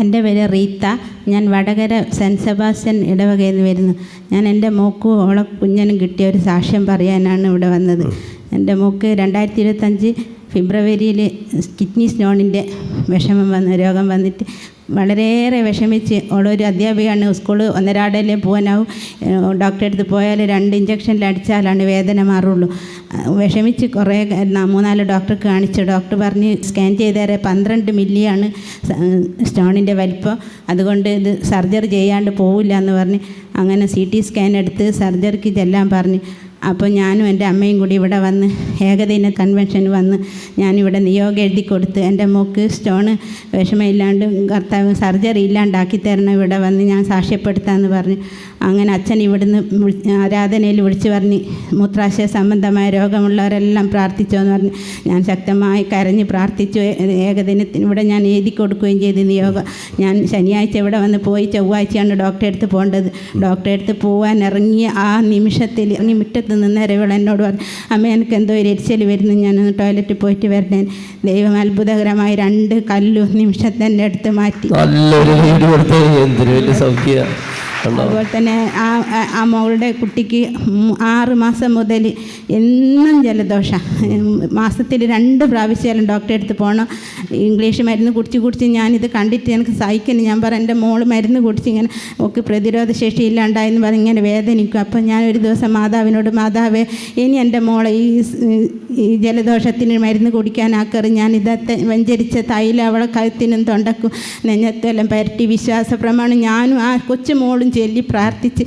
എന്റെ പേര് റീത്ത. ഞാൻ വടകര സെന്റ് സെബാസ്റ്റ്യൻ ഇടവകയിൽ നിന്ന് വരുന്നു. ഞാൻ എന്റെ മോക്കും ഓളെ കുഞ്ഞനും കിട്ടിയ ഒരു സാക്ഷ്യം പറയാനാണ് ഇവിടെ വന്നത്. എന്റെ മോക്ക് രണ്ടായിരത്തി ഇരുപത്തഞ്ച് ഫെബ്രുവരിയിൽ കിഡ്നി സ്റ്റോണിന്റെ വിഷമം വന്ന് രോഗം വന്നിട്ട് വളരെയേറെ വിഷമിച്ച് ഉള്ളൊരു അധ്യാപികയാണ്. സ്കൂൾ ഒന്നരാടല്ലേ പോകാനാവും. ഡോക്ടറെ അടുത്ത് പോയാൽ രണ്ട് ഇഞ്ചക്ഷനിൽ അടിച്ചാലാണ് വേദന മാറുള്ളൂ. വിഷമിച്ച് കുറേ മൂന്നാൽ ഡോക്ടർ കാണിച്ചു ഡോക്ടർ പറഞ്ഞ് സ്കാൻ ചെയ്തേരെ പന്ത്രണ്ട് മില്ലിയാണ് സ്റ്റോണിന്റെ വലിപ്പം. അതുകൊണ്ട് ഇത് സർജറി ചെയ്യാണ്ട് പോവില്ല എന്ന് പറഞ്ഞ് അങ്ങനെ സി ടി സ്കാൻ എടുത്ത് സർജറിക്ക് ചെല്ലാൻ പറഞ്ഞ്. അപ്പോൾ ഞാനും എന്റെ അമ്മയും കൂടി ഇവിടെ വന്ന് ഏകദിന കൺവെൻഷൻ വന്ന് ഞാനിവിടെ നിയോഗം എഴുതി കൊടുത്ത് എന്റെ മോക്ക് സ്റ്റോണ് വിഷമമില്ലാണ്ട് കർത്താവ് സർജറി ഇല്ലാണ്ടാക്കി തരണം. ഇവിടെ വന്ന് ഞാൻ സാക്ഷ്യപ്പെടുത്താമെന്ന് പറഞ്ഞ് അങ്ങനെ അച്ഛൻ ഇവിടുന്ന് ആരാധനയിൽ വിളിച്ചു പറഞ്ഞ് മൂത്രാശയ സംബന്ധമായ രോഗമുള്ളവരെല്ലാം പ്രാർത്ഥിച്ചോ എന്ന് പറഞ്ഞ് ഞാൻ ശക്തമായി കരഞ്ഞ് പ്രാർത്ഥിച്ചു. ഏകദിനത്തിന് ഇവിടെ ഞാൻ എഴുതി കൊടുക്കുകയും ചെയ്ത് നിയോഗം. ഞാൻ ശനിയാഴ്ച ഇവിടെ വന്ന് പോയി ചൊവ്വാഴ്ചയാണ് ഡോക്ടറെ അടുത്ത് പോകേണ്ടത്. ഡോക്ടറെ അടുത്ത് പോകാൻ ഇറങ്ങിയ ആ നിമിഷത്തിൽ ഇറങ്ങി മുറ്റത്ത് നിന്നേരം ഇവൾ എന്നോട് പറഞ്ഞു അമ്മ എനിക്ക് എന്തോ ഒരു എരിച്ചൽ വരുന്നു ഞാനൊന്ന് ടോയ്ലറ്റിൽ പോയിട്ട് വരണേ ദൈവം അത്ഭുതകരമായി രണ്ട് കല്ലും നിമിഷത്തെ അടുത്ത് മാറ്റി. നല്ലൊരു സൗഖ്യ. അതുപോലെ തന്നെ ആ ആ- മകളുടെ കുട്ടിക്ക് ആറ് മാസം മുതൽ എന്നും ജലദോഷം. മാസത്തിൽ രണ്ട് പ്രാവശ്യം ഡോക്ടറെ അടുത്ത് പോകണം ഇംഗ്ലീഷ് മരുന്ന് കുടിച്ച് കുടിച്ച് ഞാനിത് കണ്ടിട്ട് എനിക്ക് സഹിക്കുന്നു ഞാൻ പറ എന്റെ മോൾ മരുന്ന് കുടിച്ച് ഇങ്ങനെ ഒക്കെ പ്രതിരോധ ശേഷി ഇല്ലാണ്ടായെന്ന് പറഞ്ഞ് ഇങ്ങനെ വേദനിക്കും. അപ്പം ഞാൻ ഒരു ദിവസം മാതാവിനോട് മാതാവേ ഇനി എന്റെ മോളെ ഈ ഈ ജലദോഷത്തിന് മരുന്ന് കുടിക്കാനാക്കറ് ഞാൻ വഞ്ചരിച്ച വെഞ്ചരിച്ച തൈല അവളെ കഴുത്തിനും തൊണ്ടക്കും നെഞ്ഞത്തെല്ലാം പരട്ടി വിശ്വാസ പ്രമാണം ഞാനും ആ കൊച്ചു മോളും ചൊല്ലി പ്രാർത്ഥിച്ച്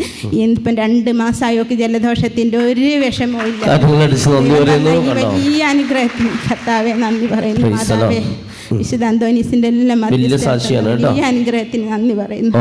ഇപ്പം രണ്ട് മാസമായൊക്കെ ജലദോഷത്തിന്റെ ഒരു വിഷമവും ഇല്ല. ഈ അനുഗ്രഹത്തിന് കർത്താവെ നന്ദി പറയുന്നു. മാതാവേ വിശുദ്ധ അന്തോനീസിന്റെ എല്ലാം ഈ അനുഗ്രഹത്തിന് നന്ദി പറയുന്നു.